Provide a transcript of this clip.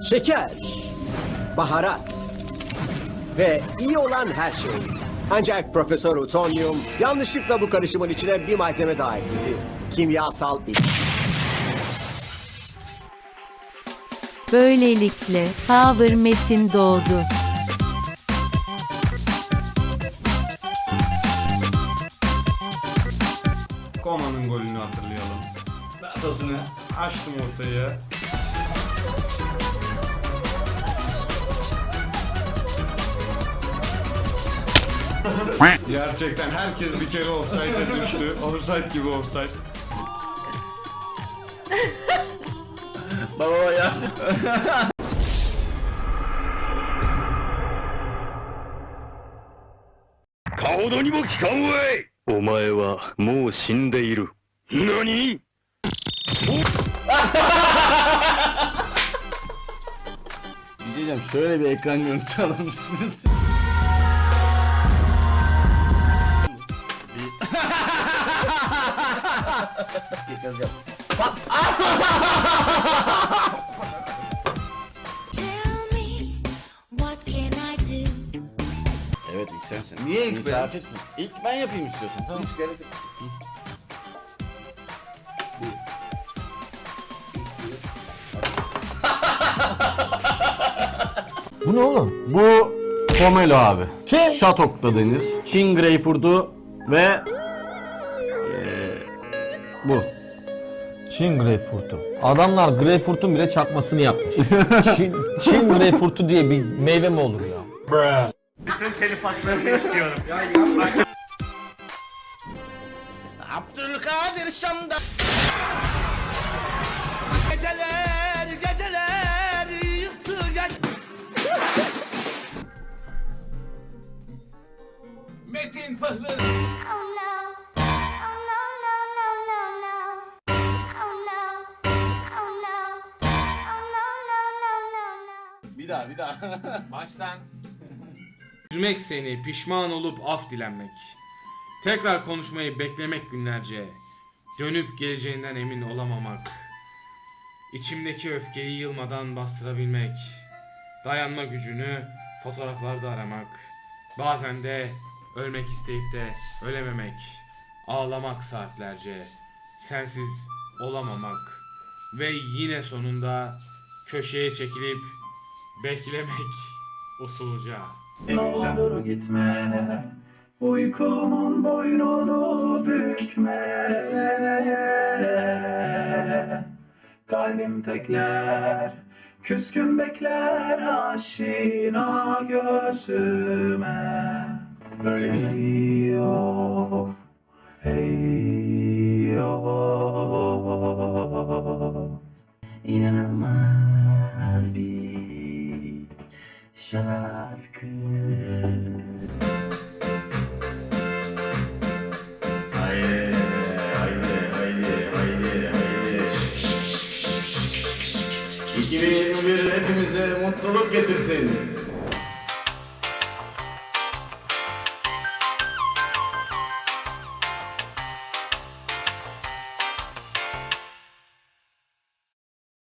Şeker, baharat ve iyi olan her şey. Ancak Profesör Utonyum yanlışlıkla bu karışımın içine bir malzeme daha ekledi. Kimyasal X. Böylelikle Power Metin doğdu. Koma'nın golünü hatırlayalım. Datasını açtım ortaya. Gerçekten herkes bir kere offside'e düştü. Offside gibi offside. Baba Yasin. Kaodo ni mo kikan wei. Omae wa mou shindeiru. Nani? Şey diyeceğim şöyle bir ekran görüntüsü alır mısınız? Tell me, what can I do? Evet ilk sensin. Niye ilk ben? Misafirsin. İlk ben yapayım istiyorsan. Tamam. Üç kere Bu ne oğlum? Bu Pomelo abi. Kim? Şatok'ta deniz. Çin Greyfurt'u ve bu. Çin greyfurtu. Adamlar greyfurtun bile çakmasını yapmış. Çin, Çin greyfurtu diye bir meyve mi olur ya? Abdülkadir Şam'da. Metin Pahlı. Oh no. Daha bir daha. Baştan. Üzmek seni, pişman olup af dilenmek. Tekrar konuşmayı beklemek günlerce. Dönüp geleceğinden emin olamamak. İçimdeki öfkeyi yılmadan bastırabilmek. Dayanma gücünü fotoğraflarda aramak. Bazen de ölmek isteyip de ölememek. Ağlamak saatlerce. Sensiz olamamak. Ve yine sonunda köşeye çekilip beklemek usulca. olur gitme. Uykumun boynunu bükme. Kalbim tekler Küskün bekler aşina göğsüme. Böyle yo Hey yo İnanılmaz bir şarkı Haydi, haydi, haydi, haydi, haydi. 2021 hepimize mutluluk getirsin.